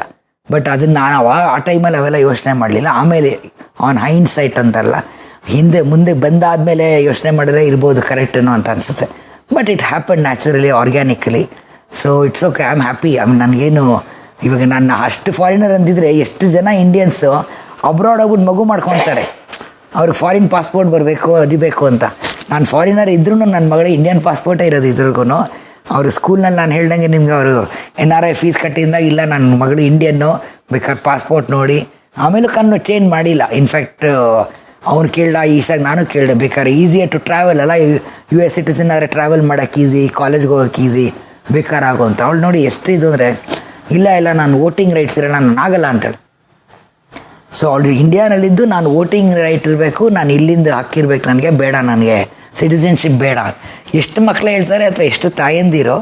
ಬಟ್ ಅದನ್ನ ನಾನು ಆ ಟೈಮಲ್ಲಿ ಅವೆಲ್ಲ ಯೋಚನೆ ಮಾಡಲಿಲ್ಲ. ಆಮೇಲೆ ಆನ್ ಹೈಂಡ್ ಸೈಟ್ ಅಂತಾರಲ್ಲ ಹಿಂದೆ ಮುಂದೆ ಬಂದಾದಮೇಲೆ ಯೋಚನೆ ಮಾಡಿದ್ರೆ ಇರ್ಬೋದು ಕರೆಕ್ಟೇನೋ ಅಂತ ಅನಿಸುತ್ತೆ. But it happen naturally organically so it's okay I am happy I ನನಗೇನು, ಇವಾಗ ನಾನು ಅಷ್ಟು ಫಾರಿನರ್ ಅಂದಿದ್ರೆ ಎಷ್ಟು ಜನ ಇಂಡಿಯನ್ಸು ಅಬ್ರಾಡ್ ಹೋಗ್ಬಿಟ್ಟು ಮಗು ಮಾಡ್ಕೊತಾರೆ. ಅವ್ರಿಗೆ ಫಾರಿನ್ ಪಾಸ್ಪೋರ್ಟ್ ಬರಬೇಕು ಅದಿಬೇಕು ಅಂತ. ನಾನು ಫಾರಿನರ್ ಇದ್ರೂ ನನ್ನ ಮಗಳಿಗೆ ಇಂಡಿಯನ್ ಪಾಸ್ಪೋರ್ಟೇ ಇರೋದು ಇದ್ರಿಗೂ ಅವರು ಸ್ಕೂಲ್ನಲ್ಲಿ ನಾನು ಹೇಳ್ದಂಗೆ ನಿಮ್ಗೆ ಅವರು ಎನ್ ಆರ್ ಐ ಫೀಸ್ ಕಟ್ಟಿದಾಗ ಇಲ್ಲ ನನ್ನ ಮಗಳು ಇಂಡಿಯನ್ನು ಬೇಕಾದ್ರೆ ಪಾಸ್ಪೋರ್ಟ್ ನೋಡಿ. ಆಮೇಲೆ ಕಣ್ಣು ಚೇಂಜ್ ಮಾಡಿಲ್ಲ. ಇನ್ಫ್ಯಾಕ್ಟ್ ಅವ್ನು ಕೇಳ್ದ ಈಸಾಗ ನಾನು ಕೇಳಿದೆ, ಬೇಕಾದ್ರೆ ಈಸಿಯರ್ ಟು ಟ್ರಾವೆಲ್ ಅಲ್ಲ, ಯು ಎಸ್ ಸಿಟಿಸನ್ ಆದರೆ ಟ್ರಾವೆಲ್ ಮಾಡೋಕ್ಕೆ ಈಸಿ ಕಾಲೇಜ್ಗೆ ಹೋಗೋಕೆ ಈಸಿ ಬೇಕಾರ ಆಗೋ ಅಂತ. ಅವಳು ನೋಡಿ ಎಷ್ಟು ಇದು ಅಂದರೆ, ಇಲ್ಲ ಇಲ್ಲ, ನಾನು ವೋಟಿಂಗ್ ರೈಟ್ಸ್ ಇರೋ ನಾನು ಆಗಲ್ಲ ಅಂತೇಳಿ ಸೊ ಅವಳು ಇಂಡಿಯಾನಲ್ಲಿದ್ದು ನಾನು ವೋಟಿಂಗ್ ರೈಟ್ ಇರಬೇಕು, ನಾನು ಇಲ್ಲಿಂದ ಹಾಕಿರ್ಬೇಕು, ನನಗೆ ಬೇಡ, ನನಗೆ ಸಿಟಿಸನ್ಶಿಪ್ ಬೇಡ. ಎಷ್ಟು ಮಕ್ಕಳು ಹೇಳ್ತಾರೆ ಅಥವಾ ಎಷ್ಟು ತಾಯಂದಿರೋ,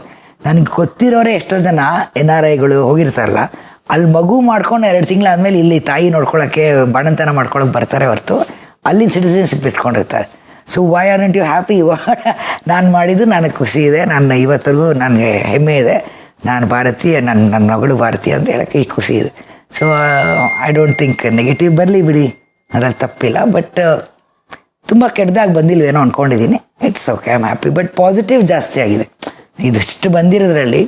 ನನಗೆ ಗೊತ್ತಿರೋರೇ ಎಷ್ಟೋ ಜನ ಎನ್ ಆರ್ ಐಗಳು ಹೋಗಿರ್ತಾರಲ್ಲ ಅಲ್ಲಿ ಮಗು ಮಾಡ್ಕೊಂಡು ಎರಡು ತಿಂಗಳಾದಮೇಲೆ ಇಲ್ಲಿ ತಾಯಿ ನೋಡ್ಕೊಳ್ಳೋಕ್ಕೆ ಬಾಣಂತನ ಮಾಡ್ಕೊಳಕ್ಕೆ ಬರ್ತಾರೆ ಹೊರತು. ಅಲ್ಲಿ ಸಿಟಿಸನ್ಶಿಪ್ ಇಟ್ಕೊಂಡಿರ್ತಾರೆ. So why are not you happy ನಾನು ಮಾಡಿದ್ದು ನನಗೆ ಖುಷಿ ಇದೆ, ನನ್ನ ಇವತ್ತಿಗೂ ನನಗೆ ಹೆಮ್ಮೆ ಇದೆ. ನಾನು ಭಾರತೀಯ ನನ್ನ ನನ್ನ ಮಗಳು ಭಾರತೀಯ ಅಂತ ಹೇಳೋಕ್ಕೆ ಈ ಖುಷಿ ಇದೆ. So I don't think negative ಬರಲಿ ಬಿಡಿ. ಅದ್ರಲ್ಲಿ ತಪ್ಪಿಲ್ಲ ಬಟ್ ತುಂಬ ಕೆಟ್ಟದಾಗಿ ಬಂದಿಲ್ವೇನೋ ಅಂದ್ಕೊಂಡಿದ್ದೀನಿ it's okay I am happy but positive ಜಾಸ್ತಿ ಆಗಿದೆ. ಇದಿಷ್ಟು ಬಂದಿರೋದ್ರಲ್ಲಿ,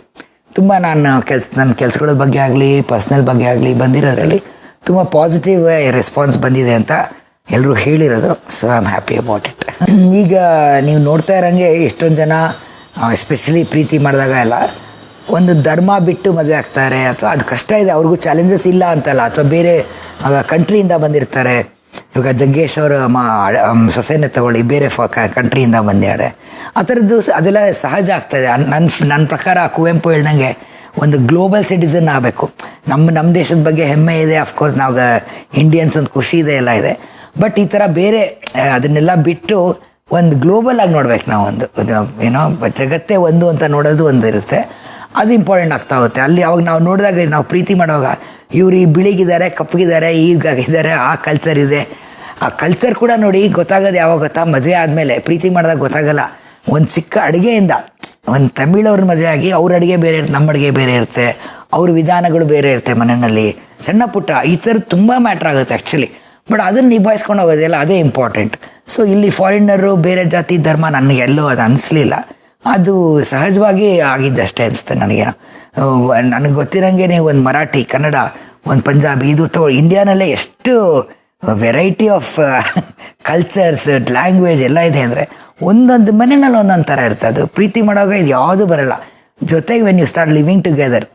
ತುಂಬ ನಾನು ಕೆಲಸ ನನ್ನ ಕೆಲಸಗಳ ಬಗ್ಗೆ ಆಗಲಿ ಪರ್ಸ್ನಲ್ ಬಗ್ಗೆ ಆಗಲಿ ಬಂದಿರೋದ್ರಲ್ಲಿ, ತುಂಬ ಪಾಸಿಟಿವ್ ರೆಸ್ಪಾನ್ಸ್ ಬಂದಿದೆ ಅಂತ ಎಲ್ಲರೂ ಹೇಳಿರೋದು so I am happy about it ಈಗ ನೀವು ನೋಡ್ತಾ ಇರೋಂಗೆ ಎಷ್ಟೊಂದು ಜನ ಎಸ್ಪೆಷಲಿ ಪ್ರೀತಿ ಮಾಡಿದಾಗ ಎಲ್ಲ ಒಂದು ಧರ್ಮ ಬಿಟ್ಟು ಮದುವೆ ಆಗ್ತಾರೆ ಅಥವಾ ಅದು ಕಷ್ಟ ಇದೆ ಅವ್ರಿಗೂ ಚಾಲೆಂಜಸ್ ಇಲ್ಲ ಅಂತಲ್ಲ ಅಥವಾ ಬೇರೆ ಕಂಟ್ರಿಯಿಂದ ಬಂದಿರ್ತಾರೆ. ಇವಾಗ ಜಗ್ಗೇಶ್ ಅವರು ಮ ಅಮ್, ತಗೊಳ್ಳಿ ಬೇರೆ ಫ ಕಂಟ್ರಿಯಿಂದ ಬಂದಿದ್ದಾರೆ. ಆ ಥರದ್ದು ಅದೆಲ್ಲ ಸಹಜ ಆಗ್ತಾಯಿದೆ ನನ್ನ ನನ್ನ ಪ್ರಕಾರ ಕುವೆಂಪು ಹೇಳ್ದಂಗೆ ಒಂದು ಗ್ಲೋಬಲ್ ಸಿಟಿಸನ್ ಆಗಬೇಕು. ನಮ್ಮ ನಮ್ಮ ದೇಶದ ಬಗ್ಗೆ ಹೆಮ್ಮೆ ಇದೆ ಅಫ್ಕೋರ್ಸ್ ನಾವು ಇಂಡಿಯನ್ಸ್ ಅಂತ ಖುಷಿ ಇದೆ ಎಲ್ಲ ಇದೆ. ಬಟ್ ಈ ಥರ ಬೇರೆ ಅದನ್ನೆಲ್ಲ ಬಿಟ್ಟು ಒಂದು ಗ್ಲೋಬಲ್ ಆಗಿ ನೋಡ್ಬೇಕು ನಾವು ಒಂದು ಏನೋ ಜಗತ್ತೇ ಒಂದು ಅಂತ ನೋಡೋದು ಒಂದು ಇರುತ್ತೆ ಅದು ಇಂಪಾರ್ಟೆಂಟ್ ಆಗ್ತಾ ಹೋಗುತ್ತೆ. ಅಲ್ಲಿ ಅವಾಗ ನಾವು ನೋಡಿದಾಗ ನಾವು ಪ್ರೀತಿ ಮಾಡುವಾಗ, ಇವರು ಈ ಬಿಳಿಗಿದ್ದಾರೆ, ಕಪ್ಪಗಿದ್ದಾರೆ ಈಗಿದ್ದಾರೆ ಆ ಕಲ್ಚರ್ ಇದೆ. ಆ ಕಲ್ಚರ್ ಕೂಡ ನೋಡಿ ಗೊತ್ತಾಗೋದು ಯಾವಾಗ ಗೊತ್ತಾ? ಮದುವೆ ಆದಮೇಲೆ. ಪ್ರೀತಿ ಮಾಡಿದಾಗ ಗೊತ್ತಾಗಲ್ಲ. ಒಂದು ಚಿಕ್ಕ ಅಡುಗೆಯಿಂದ, ಒಂದು ತಮಿಳವ್ರ ಮದುವೆ ಆಗಿ ಅವ್ರ ಅಡುಗೆ ಬೇರೆ ಇರುತ್ತೆ ನಮ್ಮ ಅಡುಗೆ ಬೇರೆ ಇರುತ್ತೆ. ಅವ್ರ ವಿಧಾನಗಳು ಬೇರೆ ಇರುತ್ತೆ ಮನೆಯಲ್ಲಿ. ಸಣ್ಣ ಪುಟ್ಟ, ಈ ಥರದ್ದು ತುಂಬ ಮ್ಯಾಟ್ರ್ ಆಗುತ್ತೆ ಆ್ಯಕ್ಚುಲಿ ಬಟ್ ಅದನ್ನು ನಿಭಾಯಿಸ್ಕೊಂಡು ಹೋಗೋದಿಲ್ಲ ಅದೇ ಇಂಪಾರ್ಟೆಂಟ್ ಸೊ ಇಲ್ಲಿ ಫಾರಿನರು ಬೇರೆ ಜಾತಿ, ಧರ್ಮ ನನಗೆ ಎಲ್ಲೂ ಅದು ಅನಿಸ್ಲಿಲ್ಲ. ಅದು ಸಹಜವಾಗಿ ಆಗಿದ್ದಷ್ಟೇ ಅನಿಸುತ್ತೆ ನನಗೇನೋ ನನಗೆ ಗೊತ್ತಿರೋಂಗೆ ಒಂದು ಮರಾಠಿ, ಕನ್ನಡ, ಒಂದು ಪಂಜಾಬಿ, ಇದು ತೋ ಇಂಡಿಯಾನಲ್ಲೇ ಎಷ್ಟು ವೆರೈಟಿ ಆಫ್ ಕಲ್ಚರ್ಸ್ ಲ್ಯಾಂಗ್ವೇಜ್ ಎಲ್ಲ ಇದೆ ಅಂದರೆ ಒಂದೊಂದು ಮನೆಯಲ್ಲಿ ಒಂದೊಂದು ಥರ ಇರುತ್ತೆ. ಅದು ಪ್ರೀತಿ ಮಾಡೋವಾಗ ಇದು ಯಾವುದೂ ಬರಲ್ಲ. ಜೊತೆಗೆ when you start living together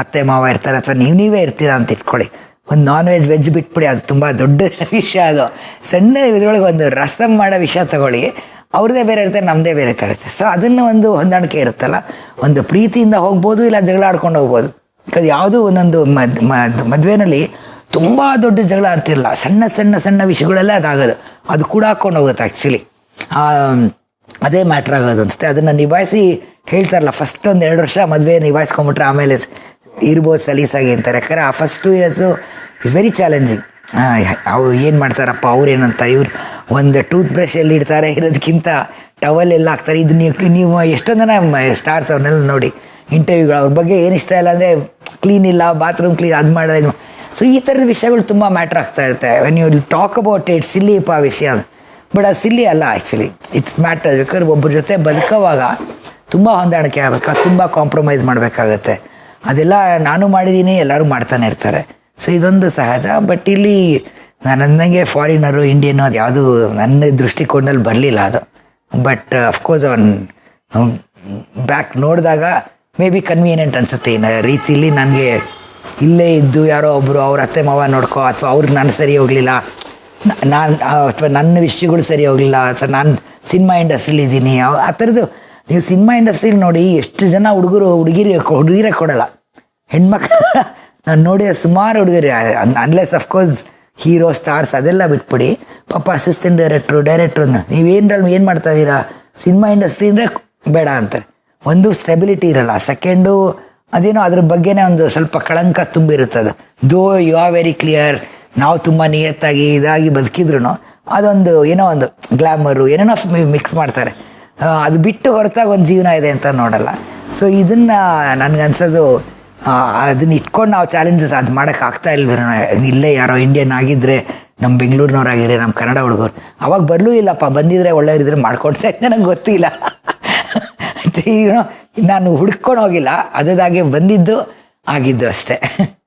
ಅತ್ತೆ, ಮಾವ ಇರ್ತಾರೆ, ಅಥವಾ ನೀವು ನೀವೇ ಇರ್ತೀರಾ ಅಂತ ಇಟ್ಕೊಳ್ಳಿ. ಒಂದು ನಾನ್ ವೆಜ್ ವೆಜ್ ಬಿಟ್ಬಿಡಿ, ಅದು ತುಂಬ ದೊಡ್ಡ ವಿಷಯ ಅದು. ಸಣ್ಣ ಇದ್ರೊಳಗೆ ಒಂದು ರಸಮ್ ಮಾಡೋ ವಿಷಯ ತಗೊಳ್ಳಿ, ಅವ್ರದ್ದೇ ಬೇರೆ ಇರುತ್ತೆ ನಮ್ಮದೇ ಬೇರೆ ಥರ ಇರುತ್ತೆ. ಸೊ ಅದನ್ನು ಒಂದು ಹೊಂದಾಣಿಕೆ ಇರುತ್ತಲ್ಲ, ಒಂದು ಪ್ರೀತಿಯಿಂದ ಹೋಗ್ಬೋದು, ಇಲ್ಲ ಜಗಳ ಆಡ್ಕೊಂಡು ಹೋಗ್ಬೋದು. ಯಾಕಂದ್ರೆ ಯಾವುದೂ ಒಂದೊಂದು ಮದ್ ಮದ್, ಮದುವೆನಲ್ಲಿ ತುಂಬ ದೊಡ್ಡ ಜಗಳ ಅಂತಿರಲ್ಲ ಸಣ್ಣ ಸಣ್ಣ ಸಣ್ಣ ವಿಷಯಗಳೆಲ್ಲ ಅದಾಗೋದು. ಅದು ಕೂಡ ಹಾಕ್ಕೊಂಡು ಹೋಗುತ್ತೆ ಆ್ಯಕ್ಚುಲಿ ಅದೇ ಮ್ಯಾಟ್ರ್ ಆಗೋದು ಅನಿಸುತ್ತೆ. ಅದನ್ನು ನಿಭಾಯಿಸಿ ಹೇಳ್ತಾರಲ್ಲ ಫಸ್ಟ್ ಒಂದು ಎರಡು ವರ್ಷ ಮದುವೆ ನಿಭಾಯಿಸ್ಕೊಂಬಿಟ್ರೆ ಆಮೇಲೆ ಇರ್ಬೋದು ಸಲೀಸಾಗಿ ಅಂತಾರೆ ಯಾಕಂದ್ರೆ ಆ first two years is very challenging ಅವು ಏನು ಮಾಡ್ತಾರಪ್ಪ ಅವ್ರೇನಂತ ಇವ್ರು ಒಂದು ಟೂತ್ ಬ್ರಷ್ ಎಲ್ಲಿ ಇಡ್ತಾರೆ ಇರೋದಕ್ಕಿಂತ ಟವಲ್ ಎಲ್ಲ ಹಾಕ್ತಾರೆ. ಇದು ನೀವು ನೀವು ಎಷ್ಟೊಂದು ಸ್ಟಾರ್ಸ್ ಅವ್ರನ್ನೆಲ್ಲ ನೋಡಿ ಇಂಟರ್ವ್ಯೂಗಳು ಅವ್ರ ಬಗ್ಗೆ ಏನು ಇಷ್ಟ ಇಲ್ಲ ಅಂದರೆ ಕ್ಲೀನ್ ಇಲ್ಲ ಬಾತ್ರೂಮ್ ಕ್ಲೀನ್ ಅದು ಮಾಡಲ್ಲ, ಇದು ಸೊ ಈ ಥರದ ವಿಷಯಗಳು ತುಂಬ ಮ್ಯಾಟ್ರ್ ಆಗ್ತಾ ಇರುತ್ತೆ. When you talk about it ಸಿಲ್ಲಿಪ್ಪ ಆ ವಿಷಯ ಬಟ್ ಅದು ಸಿಲ್ಲಿ ಅಲ್ಲ ಆ್ಯಕ್ಚುಲಿ ಇಟ್ಸ್ ಮ್ಯಾಟರ್ ಬೇಕಾದ್ರೆ ಒಬ್ಬರ ಜೊತೆ ಬದುಕೋವಾಗ ತುಂಬ ಹೊಂದಾಣಿಕೆ ಆಗಬೇಕು, ತುಂಬ ಕಾಂಪ್ರಮೈಸ್ ಮಾಡಬೇಕಾಗತ್ತೆ. ಅದೆಲ್ಲ ನಾನು ಮಾಡಿದ್ದೀನಿ ಎಲ್ಲರೂ ಮಾಡ್ತಾನೆ ಇರ್ತಾರೆ. ಸೊ ಇದೊಂದು ಸಹಜ ಬಟ್ ಇಲ್ಲಿ ನಾನು ನನಗೆ ಫಾರಿನರು ಇಂಡಿಯನು ಅದು ಯಾವುದು ನನ್ನ ದೃಷ್ಟಿಕೋನದಲ್ಲಿ ಬರಲಿಲ್ಲ ಅದು. ಬಟ್ ಅಫ್ಕೋರ್ಸ್ ಅವನ್ ಬ್ಯಾಕ್ ನೋಡಿದಾಗ ಮೇ ಬಿ ಕನ್ವೀನಿಯೆಂಟ್ ಅನಿಸುತ್ತೆ. ಇನ್ನು ರೀತಿಲಿ ನನಗೆ ಇಲ್ಲೇ ಇದ್ದು ಯಾರೋ ಒಬ್ಬರು ಅವ್ರ ಅತ್ತೆ ಮಾವ ನೋಡ್ಕೋ, ಅಥವಾ ಅವ್ರಿಗೆ ನಾನು ಸರಿ ಹೋಗಲಿಲ್ಲ. ನಾನು ಅಥವಾ ನನ್ನ ವಿಷಯಗಳು ಸರಿ ಹೋಗಲಿಲ್ಲ. ಅಥವಾ ನಾನು ಸಿನಿಮಾ ಇಂಡಸ್ಟ್ರಿಲಿ ಇದ್ದೀನಿ. ಆ ಥರದ್ದು ನೀವು ಸಿನಿಮಾ ಇಂಡಸ್ಟ್ರಿಲಿ ನೋಡಿ ಎಷ್ಟು ಜನ ಹುಡುಗರು ಹುಡುಗಿರಿ ಹುಡುಗಿರೇ ಕೊಡಲ್ಲ. ಹೆಣ್ಮಕ್ಳು ನಾನು ನೋಡಿ ಸುಮಾರು ಹುಡುಗರು ಅನ್ಲೆಸ್ ಅಫ್ಕೋರ್ಸ್ ಹೀರೋ ಸ್ಟಾರ್ಸ್ ಅದೆಲ್ಲ ಬಿಟ್ಬಿಡಿ. ಪಾಪ ಅಸಿಸ್ಟೆಂಟ್ ಡೈರೆಕ್ಟ್ರು ಡೈರೆಕ್ಟ್ರು ನೀವೇನ್ರಲ್ಲಿ ಏನು ಮಾಡ್ತಾ ಇದ್ದೀರಾ? ಸಿನಿಮಾ ಇಂಡಸ್ಟ್ರಿ ಅಂದರೆ ಬೇಡ ಅಂತಾರೆ. ಒಂದು ಸ್ಟೆಬಿಲಿಟಿ ಇರಲ್ಲ. ಸೆಕೆಂಡು ಅದೇನೋ ಅದ್ರ ಬಗ್ಗೆನೇ ಒಂದು ಸ್ವಲ್ಪ ಕಳಂಕ ತುಂಬಿರುತ್ತದೆ though you are very clear ನಾವು ತುಂಬ ನಿಯತ್ತಾಗಿ ಇದಾಗಿ ಬದುಕಿದ್ರು ಅದೊಂದು ಏನೋ ಒಂದು ಗ್ಲಾಮರು ಏನೇನೋ ಮಿಕ್ಸ್ ಮಾಡ್ತಾರೆ. ಅದು ಬಿಟ್ಟು ಹೊರತಾಗಿ ಒಂದು ಜೀವನ ಇದೆ ಅಂತ ನೋಡಲ್ಲ. ಸೊ ಇದನ್ನು ನನಗನ್ಸೋದು ಅದನ್ನ ಇಟ್ಕೊಂಡು ನಾವು ಚಾಲೆಂಜಸ್ ಅದು ಮಾಡೋಕ್ಕಾಗ್ತಾ ಇಲ್ವೇನೋ ಇಲ್ಲೇ ಯಾರೋ ಇಂಡಿಯನ್ ಆಗಿದ್ದರೆ ನಮ್ಮ ಬೆಂಗಳೂರಿನವ್ರಾಗಿರಿ ನಮ್ಮ ಕನ್ನಡ ಹುಡುಗರು. ಅವಾಗ ಬರಲೂ ಇಲ್ಲಪ್ಪ, ಬಂದಿದ್ರೆ ಒಳ್ಳೆಯವ್ರಿದ್ರೆ ಮಾಡ್ಕೊಡ್ತಾ ಇದ್ದೆ ನನಗೆ ಗೊತ್ತಿಲ್ಲ. ನಾನು ಹುಡ್ಕೊಂಡು ಹೋಗಿಲ್ಲ ಅದದಾಗೆ ಬಂದಿದ್ದು ಆಗಿದ್ದು ಅಷ್ಟೇ.